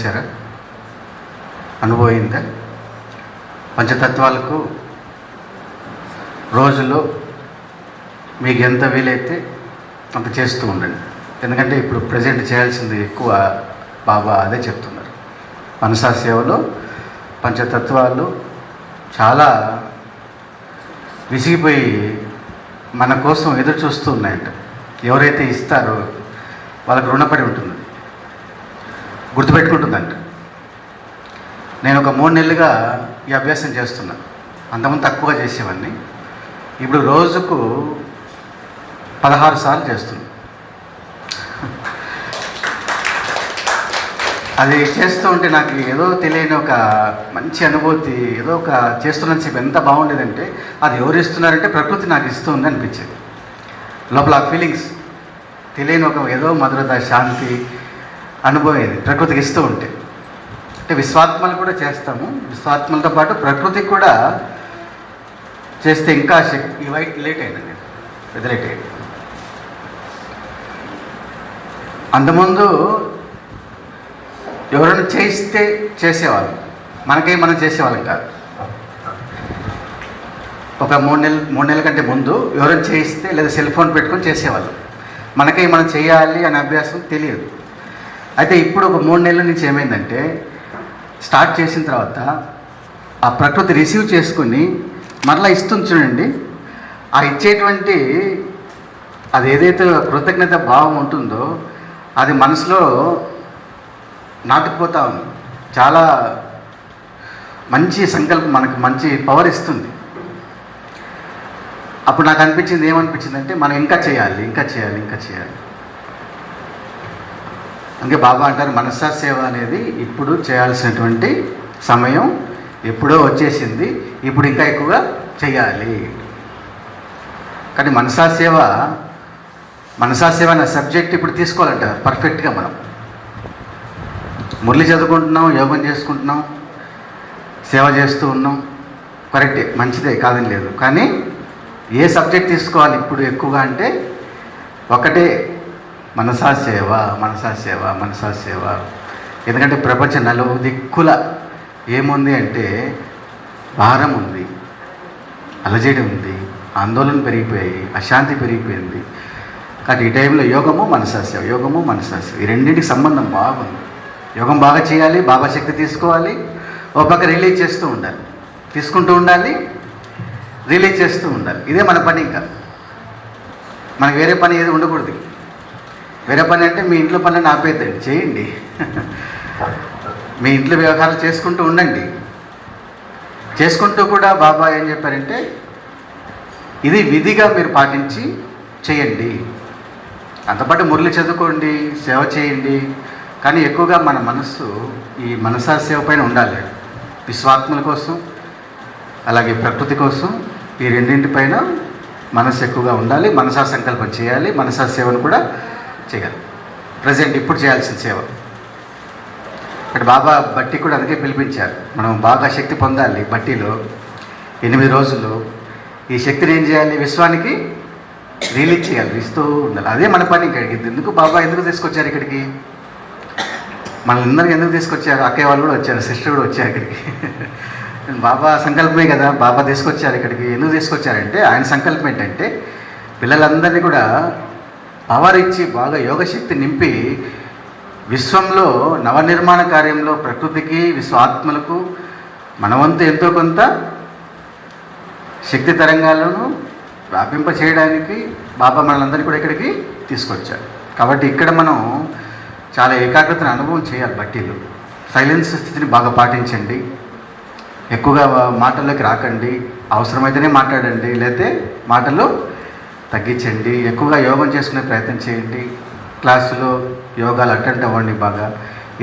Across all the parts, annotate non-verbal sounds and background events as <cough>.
చేశారా. అనుభవైందా. పంచతత్వాలకు రోజులో మీకు ఎంత వీలైతే అంత చేస్తూ ఉండండి. ఎందుకంటే ఇప్పుడు ప్రజెంట్ చేయాల్సింది ఎక్కువ బాబా అదే చెప్తున్నారు. మనసా సేవలో పంచతత్వాలు చాలా విసిగిపోయి మన కోసం ఎదురు చూస్తూ ఉన్నాయంట. ఎవరైతే ఇస్తారో వాళ్ళకి రుణపడి ఉంటుంది. గుర్తుపెట్టుకుంటుందంట. నేను ఒక మూడు నెలలుగా ఈ అభ్యాసం చేస్తున్నా. అంతకుముందు తక్కువగా చేసేవాడిని ఇప్పుడు రోజుకు పదహారు సార్లు చేస్తున్నా. అది చేస్తూ ఉంటే నాకు ఏదో తెలియని ఒక మంచి అనుభూతి ఏదో ఒక చేస్తున్న చెప్పి ఎంత బాగుండేదంటే అది ఎవరు ఇస్తున్నారంటే ప్రకృతి నాకు ఇస్తుంది అనిపించేది. లోపల ఆ ఫీలింగ్స్ తెలియని ఒక ఏదో మధురత శాంతి అనుభవం ఇది ప్రకృతికి ఇస్తూ ఉంటే. అంటే విశ్వాత్మలు కూడా చేస్తాము. విశ్వాత్మలతో పాటు ప్రకృతికి కూడా చేస్తే ఇంకా శక్తి వైట్ లేట్ అయింది నేను లేట్ అయింది అంతకుముందు ఎవరైనా చేయిస్తే చేసేవాళ్ళం. మనకే మనం చేసేవాళ్ళం కాదు. ఒక మూడు నెలలు మూడు నెలల కంటే ముందు ఎవరైనా చేయిస్తే లేదా సెల్ ఫోన్ పెట్టుకొని చేసేవాళ్ళం. మనకే మనం చేయాలి అనే అభ్యాసం తెలియదు. అయితే ఇప్పుడు ఒక మూడు నెలల నుంచి ఏమైందంటే స్టార్ట్ చేసిన తర్వాత ఆ ప్రకృతి రిసీవ్ చేసుకుని మరలా ఇస్తుంది చూడండి. ఆ ఇచ్చేటువంటి అది ఏదైతే కృతజ్ఞత భావం ఉంటుందో అది మనసులో నాటుకుపోతా ఉంది. చాలా మంచి సంకల్పం మనకు మంచి పవర్ ఇస్తుంది. అప్పుడు నాకు అనిపించింది ఏమనిపించింది అంటే మనం ఇంకా చేయాలి ఇంకా చేయాలి ఇంకా చేయాలి. అందుకే బాబా అంటారు మనసా సేవ అనేది ఇప్పుడు చేయాల్సినటువంటి సమయం ఎప్పుడో వచ్చేసింది ఇప్పుడు ఇంకా ఎక్కువగా చేయాలి. కానీ మనసా సేవ మనసా సేవ అనే సబ్జెక్ట్ ఇప్పుడు తీసుకోవాలంట పర్ఫెక్ట్గా మనం. మురళి చదువుకుంటున్నాం యోగం చేసుకుంటున్నాం సేవ చేస్తూ ఉన్నాం కరెక్టే మంచిదే కాదని లేదు. కానీ ఏ సబ్జెక్ట్ తీసుకోవాలి ఇప్పుడు ఎక్కువగా అంటే ఒకటే మనసా సేవ మనసా సేవ మనసా సేవ. ఎందుకంటే ప్రపంచ నలుగు దిక్కుల ఏముంది అంటే భారం ఉంది అలజడి ఉంది ఆందోళన పెరిగిపోయాయి అశాంతి పెరిగిపోయింది. కానీ ఈ టైంలో యోగము మనసాస్యం యోగము మనసాస్యం ఈ రెండింటికి సంబంధం బాగుంది. యోగం బాగా చేయాలి బాబా శక్తి తీసుకోవాలి. ఒక పక్క రిలీజ్ చేస్తూ ఉండాలి. తీసుకుంటూ ఉండాలి రిలీజ్ చేస్తూ ఉండాలి. ఇదే మన పని ఇంకా. మనకు వేరే పని ఏది ఉండకూడదు. వేరే పని అంటే మీ ఇంట్లో పనులను ఆపేద్దండి చేయండి. మీ ఇంట్లో వ్యవహారాలు చేసుకుంటూ ఉండండి. చేసుకుంటూ కూడా బాబా ఏం చెప్పారంటే ఇది విధిగా మీరు పాటించి చేయండి. అంతపాటు మురళి చదువుకోండి సేవ చేయండి. కానీ ఎక్కువగా మన మనస్సు ఈ మనసా సేవ పైన ఉండాలి. విశ్వాత్మల కోసం అలాగే ప్రకృతి కోసం ఈ రెండింటిపైన మనసు ఎక్కువగా ఉండాలి. మనసా సంకల్పం చేయాలి. మనసా సేవను కూడా చేయగలం. ప్రజెంట్ ఇప్పుడు చేయాల్సిన సేవ. ఇక్కడ బాబా బట్టి కూడా అందుకే పిలిపించారు. మనం బాగా శక్తి పొందాలి బట్టిలో. ఎనిమిది రోజులు ఈ శక్తిని ఏం చేయాలి? విశ్వానికి రిలీజ్ చేయాలి. ఇస్తూ ఉండాలి. అదే మన పని ఇక్కడికి ఎందుకు బాబా ఎందుకు తీసుకొచ్చారు ఇక్కడికి? మనల్ని ఎందుకు తీసుకొచ్చారు? అక్కయ్య వాళ్ళు కూడా వచ్చారు. సిస్టర్ కూడా వచ్చారు ఇక్కడికి. <laughs> బాబా సంకల్పమే కదా. బాబా తీసుకొచ్చారు ఇక్కడికి. ఎందుకు తీసుకొచ్చారంటే ఆయన సంకల్పం ఏంటంటే పిల్లలందరినీ కూడా పవర్ ఇచ్చి బాగా యోగశక్తి నింపి విశ్వంలో నవనిర్మాణ కార్యంలో ప్రకృతికి విశ్వాత్మలకు మనవంతు ఎంతో కొంత శక్తి తరంగాలను వ్యాపింప చేయడానికి బాబా మనలందరినీ కూడా ఇక్కడికి తీసుకొచ్చారు. కాబట్టి ఇక్కడ మనం చాలా ఏకాగ్రతను అనుభవం చేయాలి బట్టీలు. సైలెన్స్ స్థితిని బాగా పాటించండి. ఎక్కువగా మాటల్లోకి రాకండి. అవసరమైతేనే మాట్లాడండి. లేకపోతే మాటలు తగ్గించండి. ఎక్కువగా యోగం చేసుకునే ప్రయత్నం చేయండి. క్లాసులో యోగాలు అటెండ్ అవ్వండి బాగా.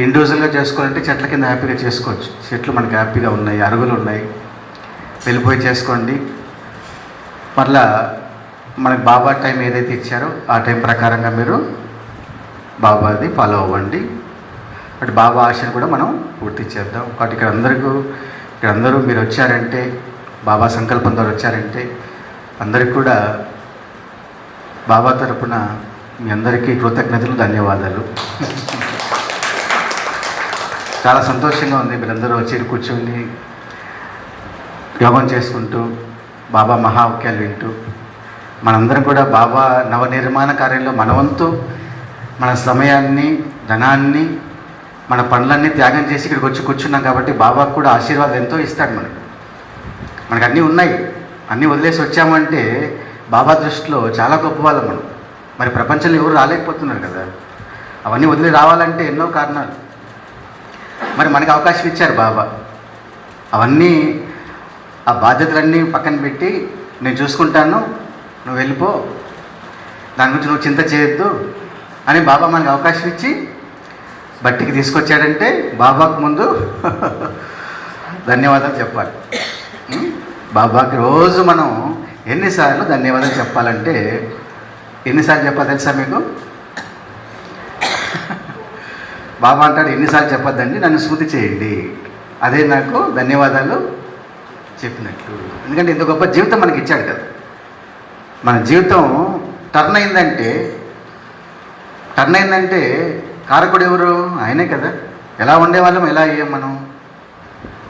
ఇండివిజువల్గా చేసుకోవాలంటే చెట్ల కింద హ్యాపీగా చేసుకోవచ్చు. చెట్లు మనకి హ్యాపీగా ఉన్నాయి అరుగులు ఉన్నాయి. వెళ్ళిపోయి చేసుకోండి. మరలా మనకు బాబా టైం ఏదైతే ఇచ్చారో ఆ టైం ప్రకారంగా మీరు బాబాది ఫాలో అవ్వండి. అటు బాబా ఆశను కూడా మనం పూర్తి చేద్దాం. కాబట్టి ఇక్కడ అందరికీ ఇక్కడ అందరూ మీరు వచ్చారంటే బాబా సంకల్పం ద్వారా వచ్చారంటే అందరికి కూడా బాబా తరపున మీ అందరికీ కృతజ్ఞతలు ధన్యవాదాలు. చాలా సంతోషంగా ఉంది మీరందరూ వచ్చి కూర్చొని యోగం చేసుకుంటూ బాబా మహావాక్యాలు వింటూ. మనందరం కూడా బాబా నవనిర్మాణ కార్యంలో మనవంతు మన సమయాన్ని ధనాన్ని మన పనులన్నీ త్యాగం చేసి ఇక్కడికి వచ్చి కూర్చున్నాం కాబట్టి బాబాకు కూడా ఆశీర్వాదం ఎంతో ఇస్తాడు మనకి. మనకు అన్నీ ఉన్నాయి. అన్నీ వదిలేసి వచ్చామంటే బాబా దృష్టిలో చాలా గొప్ప వాళ్ళం మనం. మరి ప్రపంచంలో ఎవరు రాలేకపోతున్నారు కదా? అవన్నీ వదిలి రావాలంటే ఎన్నో కారణాలు. మరి మనకి అవకాశం ఇచ్చారు బాబా. అవన్నీ ఆ బాధ్యతలన్నీ పక్కన పెట్టి నేను చూసుకుంటాను నువ్వు వెళ్ళిపో దాని గురించి నువ్వు చింత చేయొద్దు అని బాబా మనకి అవకాశం ఇచ్చి బట్టికి తీసుకొచ్చాడంటే బాబాకు ముందు <laughs> ధన్యవాదాలు చెప్పాలి. బాబాకి రోజు మనం ఎన్నిసార్లు ధన్యవాదాలు చెప్పాలంటే ఎన్నిసార్లు చెప్పాలి తెలుసా మీకు? బాబా అంటాడు ఎన్నిసార్లు చెప్పొద్దండి నన్ను స్మృతి చేయండి. అదే నాకు ధన్యవాదాలు చెప్పినట్లు. ఎందుకంటే ఇంత గొప్ప జీవితం మనకి ఇచ్చాడు కదా. మన జీవితం టర్న్ అయిందంటే టర్న్ అయిందంటే కారకుడు ఎవరు? ఆయనే కదా. ఎలా ఉండేవాళ్ళం? ఎలా అయ్యాం మనం?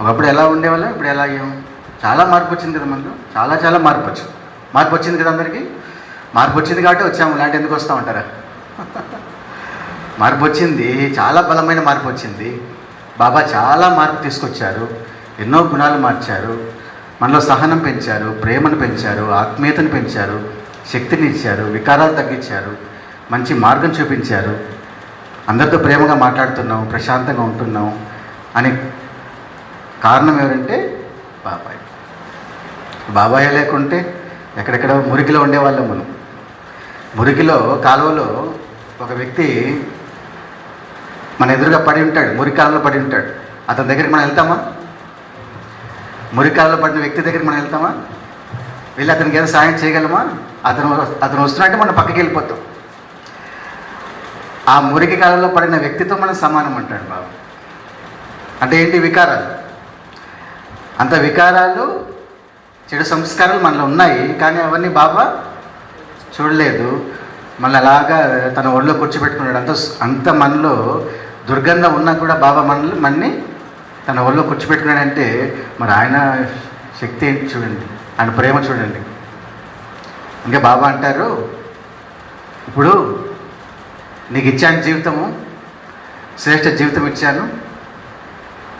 ఒకప్పుడు ఎలా ఉండేవాళ్ళం? ఇప్పుడు ఎలా అయ్యాం? చాలా మార్పు వచ్చింది కదా మనలో చాలా చాలా మార్పు వచ్చింది మార్పు వచ్చింది కదా అందరికీ? మార్పు వచ్చింది కాబట్టి వచ్చాము ఇలాంటి ఎందుకు వస్తామంటారా మార్పు వచ్చింది చాలా బలమైన మార్పు వచ్చింది. బాబా చాలా మార్పు తీసుకొచ్చారు ఎన్నో గుణాలు మార్చారు. మనలో సహనం పెంచారు ప్రేమను పెంచారు ఆత్మీయతను పెంచారు శక్తిని ఇచ్చారు వికారాలు తగ్గించారు మంచి మార్గం చూపించారు. అందరితో ప్రేమగా మాట్లాడుతున్నాం ప్రశాంతంగా ఉంటున్నాం అనే కారణం ఎవరంటే బాబాయ్. బాబాయ్ లేకుంటే ఎక్కడెక్కడ మురికిలో ఉండేవాళ్ళం మనం మురికిలో కాలువలో ఒక వ్యక్తి మన ఎదురుగా పడి ఉంటాడు మురికాలలో పడి ఉంటాడు. అతని దగ్గరికి మనం వెళ్తామా? మురికాలలో పడిన వ్యక్తి దగ్గరికి మనం వెళ్తామా? వెళ్ళి అతనికి ఏదో సాయం చేయగలమా? అతను అతను వస్తున్నట్టు మనం పక్కకి వెళ్ళిపోతాం. ఆ మురికి కాలంలో పడిన వ్యక్తితో మనం సమానం అంటాడు బాబు. అంటే ఏంటి వికారాలు? అంత వికారాలు చెడు సంస్కారాలు మనలో ఉన్నాయి కానీ అవన్నీ బాబా చూడలేదు. మళ్ళీ అలాగా తన ఒళ్ళో కూర్చోబెట్టుకున్నాడు. అంత అంత మనలో దుర్గంధం ఉన్నా కూడా బాబా మనల్ని మన్ని తన ఒళ్ళో కూర్చోబెట్టుకున్నాడంటే మరి ఆయన శక్తి ఏంటి చూడండి. ఆయన ప్రేమ చూడండి. ఇంకా బాబా అంటారు ఇప్పుడు నీకు ఇచ్చాను జీవితము శ్రేష్ఠ జీవితం ఇచ్చాను.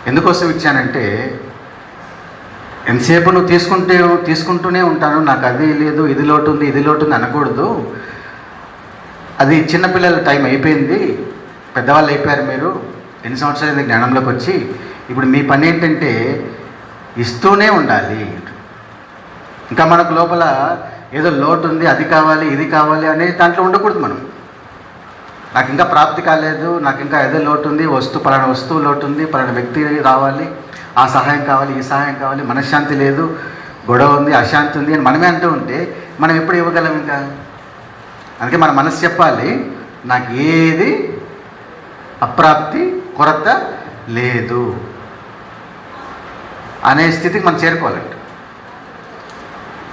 ఎందుకోసం ఇచ్చానంటే ఎంతసేపు నువ్వు తీసుకుంటే తీసుకుంటూనే ఉంటాను నాకు అది లేదు ఇది లోటు ఉంది ఇది లోటు ఉంది అనకూడదు. అది చిన్నపిల్లల టైం అయిపోయింది పెద్దవాళ్ళు అయిపోయారు మీరు ఎన్ని సంవత్సరాలు జ్ఞానంలోకి వచ్చి ఇప్పుడు మీ పని ఏంటంటే ఇస్తూనే ఉండాలి. ఇంకా మనకు లోపల ఏదో లోటు ఉంది అది కావాలి ఇది కావాలి అనేది దాంట్లో ఉండకూడదు మనం. నాకు ఇంకా ప్రాప్తి కాలేదు నాకు ఇంకా ఏదో లోటు ఉంది వస్తువు పలానా వస్తువు లోటు ఉంది పలానా వ్యక్తి రావాలి ఆ సహాయం కావాలి ఈ సహాయం కావాలి మనశ్శాంతి లేదు గొడవ ఉంది అశాంతి ఉంది అని మనమే అంటూ ఉంటే మనం ఎప్పుడు ఇవ్వగలం ఇంకా? అందుకే మన మనసు చెప్పాలి నాకు ఏది అప్రాప్తి కొరత లేదు అనే స్థితికి మనం చేరుకోవాలంట.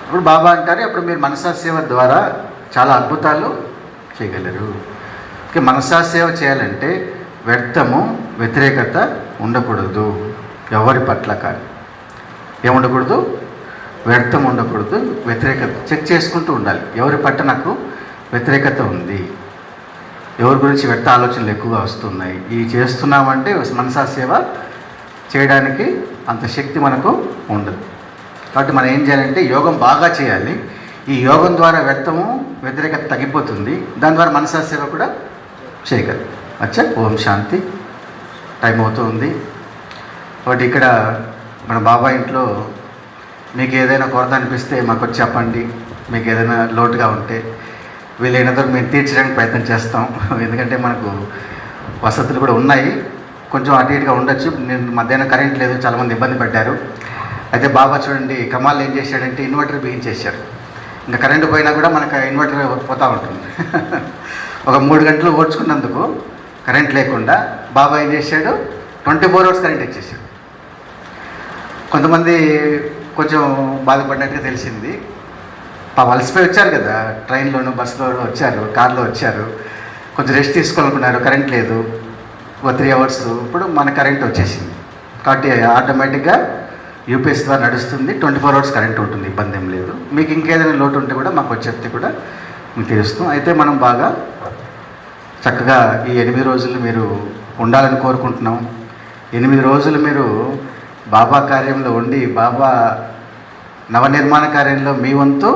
ఇప్పుడు బాబా అంటారు అప్పుడు మీరు మనసా సేవ ద్వారా చాలా అద్భుతాలు చేయగలరు. ఓకే మనసా సేవ చేయాలంటే వ్యర్థము వ్యతిరేకత ఉండకూడదు. ఎవరి పట్ల కానీ ఏముండకూడదు? వ్యర్థం ఉండకూడదు వ్యతిరేకత చెక్ చేసుకుంటూ ఉండాలి. ఎవరి పట్ల నాకు వ్యతిరేకత ఉంది? ఎవరి గురించి వ్యర్థ ఆలోచనలు ఎక్కువగా వస్తున్నాయి? ఈ చేస్తున్నామంటే మనసా సేవ చేయడానికి అంత శక్తి మనకు ఉండదు. కాబట్టి మనం ఏం చేయాలంటే యోగం బాగా చేయాలి. ఈ యోగం ద్వారా వ్యర్థము వ్యతిరేకత తగ్గిపోతుంది. దాని ద్వారా మనసా సేవ కూడా చేయగలరు అచ్చా ఓం శాంతి. టైం అవుతూ ఉంది కాబట్టి ఇక్కడ మన బాబా ఇంట్లో మీకు ఏదైనా కొరత అనిపిస్తే మాకు వచ్చి చెప్పండి. మీకు ఏదైనా లోటుగా ఉంటే వీలైనంత మేము తీర్చడానికి ప్రయత్నం చేస్తాం. <laughs> ఎందుకంటే మనకు వసతులు కూడా ఉన్నాయి. కొంచెం అటు ఇటుగా ఉండొచ్చు. నేను మధ్యాహ్నం కరెంట్ లేదు చాలామంది ఇబ్బంది పడ్డారు. అయితే బాబా చూడండి కమాల్ ఏం చేశాడంటే ఇన్వర్టర్ బిగించేశారు ఇంకా కరెంటు పోయినా కూడా మనకు ఇన్వర్టర్ పోతూ ఉంటుంది. <laughs> ఒక మూడు గంటలు ఓడ్చుకున్నందుకు కరెంట్ లేకుండా బాబా ఏం చేశాడు? ట్వంటీ ఫోర్ అవర్స్ కరెంట్ ఇచ్చేసాడు కొంతమంది కొంచెం బాధపడినట్టుగా తెలిసింది. పాపం అలసిపోయి వచ్చారు కదా. ట్రైన్లోను బస్సులోనూ వచ్చారు కార్లో వచ్చారు. కొంచెం రెస్ట్ తీసుకోవాలనుకున్నారు. కరెంట్ లేదు. ఒక త్రీ అవర్స్ ఇప్పుడు మన కరెంట్ వచ్చేసింది. కాబట్టి ఆటోమేటిక్గా యూపీఎస్ ద్వారా నడుస్తుంది. ట్వంటీ ఫోర్ అవర్స్ కరెంట్ ఉంటుంది. ఇబ్బంది ఏం లేదు. మీకు ఇంకేదైనా లోటు ఉంటే కూడా మాకు వచ్చేస్తే కూడా మీకు తెలుస్తాం అయితే మనం బాగా చక్కగా ఈ ఎనిమిది రోజులు మీరు ఉండాలని కోరుకుంటున్నాం. ఎనిమిది రోజులు మీరు బాబా కార్యంలో ఉండి బాబా నవనిర్మాణ కార్యంలో మీ వంతు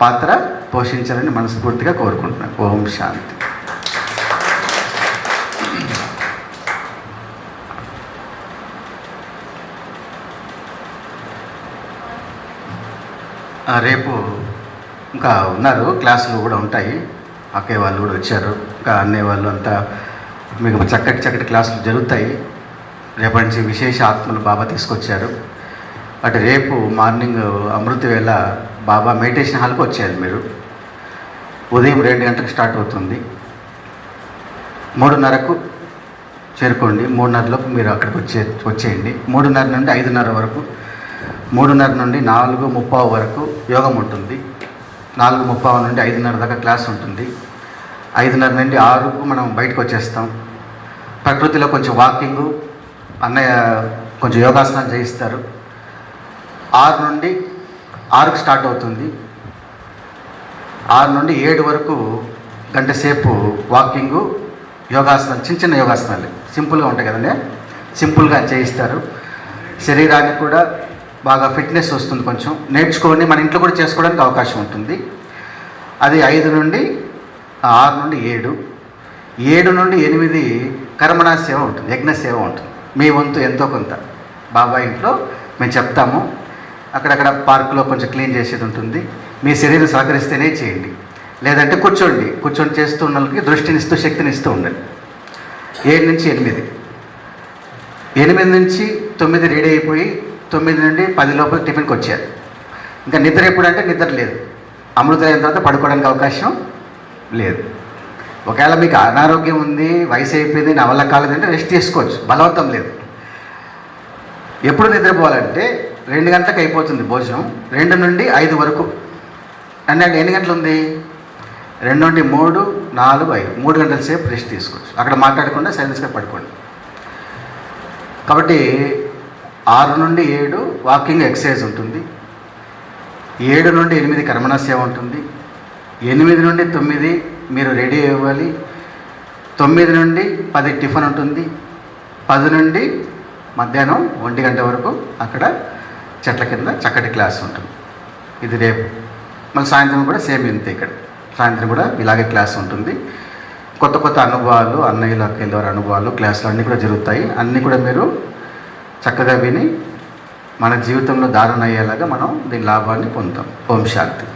పాత్ర పోషించాలని మనస్ఫూర్తిగా కోరుకుంటున్నాను ఓం శాంతి. రేపు ఇంకా ఉన్నారు. క్లాసులు కూడా ఉంటాయి. అక్కయ్య వాళ్ళు కూడా వచ్చారు. ఇంకా అన్నయ్య వాళ్ళు అంతా మీకు చక్కటి చక్కటి క్లాసులు జరుగుతాయి. రేపటి నుంచి విశేష ఆత్మలు బాబా తీసుకొచ్చారు. అటు రేపు మార్నింగ్ అమృత వేళ బాబా మెడిటేషన్ హాల్కి వచ్చేయాలి మీరు. ఉదయం రెండు గంటలకు స్టార్ట్ అవుతుంది. మూడున్నరకు చేరుకోండి. మూడున్నరలోపు మీరు అక్కడికి వచ్చే వచ్చేయండి. మూడున్నర నుండి ఐదున్నర వరకు మూడున్నర నుండి నాలుగు ముప్పావు వరకు యోగం ఉంటుంది. నాలుగు ముప్పై నుండి ఐదున్నర దాకా క్లాస్ ఉంటుంది. ఐదున్నర నుండి ఆరుకు మనం బయటకు వచ్చేస్తాం. ప్రకృతిలో కొంచెం వాకింగు అన్నయ్య కొంచెం యోగాసనం చేయిస్తారు. ఆరు నుండి ఆరుకు స్టార్ట్ అవుతుంది. ఆరు నుండి ఏడు వరకు గంట సేపు వాకింగు యోగాసనం చిన్న చిన్న యోగాసనాలు. సింపుల్గా ఉంటాయి కదండి. సింపుల్గా చేయిస్తారు. శరీరానికి కూడా బాగా ఫిట్నెస్ వస్తుంది కొంచెం. నేర్చుకొని మన ఇంట్లో కూడా చేసుకోవడానికి అవకాశం ఉంటుంది. అది ఐదు నుండి ఆరు నుండి ఏడు. ఏడు నుండి ఎనిమిది కర్మణా సేవ ఉంటుంది యజ్ఞ సేవ ఉంటుంది. మీ వంతు ఎంతో కొంత. బాబా ఇంట్లో మేము చెప్తాము. అక్కడక్కడ పార్కులో కొంచెం క్లీన్ చేసేది ఉంటుంది. మీ శరీరం సహకరిస్తేనే చేయండి. లేదంటే కూర్చోండి. కూర్చొని చేస్తూ ఉన్న వాళ్ళకి దృష్టిని ఇస్తూ శక్తిని ఇస్తూ ఉండండి. ఏడు నుంచి ఎనిమిది. ఎనిమిది నుంచి తొమ్మిది రెడీ అయిపోయి తొమ్మిది నుండి పది లోపల టిఫిన్కి వచ్చారు. ఇంకా నిద్ర ఎప్పుడంటే నిద్ర లేదు. అమృతం అయిన తర్వాత పడుకోవడానికి అవకాశం లేదు. ఒకవేళ మీకు అనారోగ్యం ఉంది వయసు అయిపోయింది నా వల్ల కాలేదంటే రెస్ట్ తీసుకోవచ్చు. బలవంతం లేదు. ఎప్పుడు నిద్రపోవాలంటే రెండు గంటలకు అయిపోతుంది భోజనం. రెండు నుండి ఐదు వరకు. అంటే ఎన్ని గంటలు ఉంది? రెండు నుండి మూడు నాలుగు ఐదు. మూడు గంటల సేపు రెస్ట్ తీసుకోవచ్చు. అక్కడ మాట్లాడకుండా సైలెన్స్గా పడుకోండి. కాబట్టి ఆరు నుండి ఏడు వాకింగ్ ఎక్సర్సైజ్ ఉంటుంది. ఏడు నుండి ఎనిమిది కర్మణ సేవ ఉంటుంది. ఎనిమిది నుండి తొమ్మిది మీరు రెడీ అవ్వాలి. తొమ్మిది నుండి పది టిఫిన్ ఉంటుంది. పది నుండి మధ్యాహ్నం ఒంటి గంట వరకు అక్కడ చెట్ల కింద చక్కటి క్లాస్ ఉంటుంది. ఇది రేపు. మళ్ళీ సాయంత్రం కూడా సేమ్ ఇంతే ఇక్కడ. సాయంత్రం కూడా ఇలాగే క్లాస్ ఉంటుంది. కొత్త కొత్త అనుభవాలు అన్నయ్యలు అక్కయ్యల అనుభవాలు క్లాసులు అన్నీ కూడా జరుగుతాయి. అన్నీ కూడా మీరు చక్కగా విని మన జీవితంలో దారుణ అయ్యేలాగా మనం దీని లాభాన్ని పొందుతాం. ఓం శాంతి.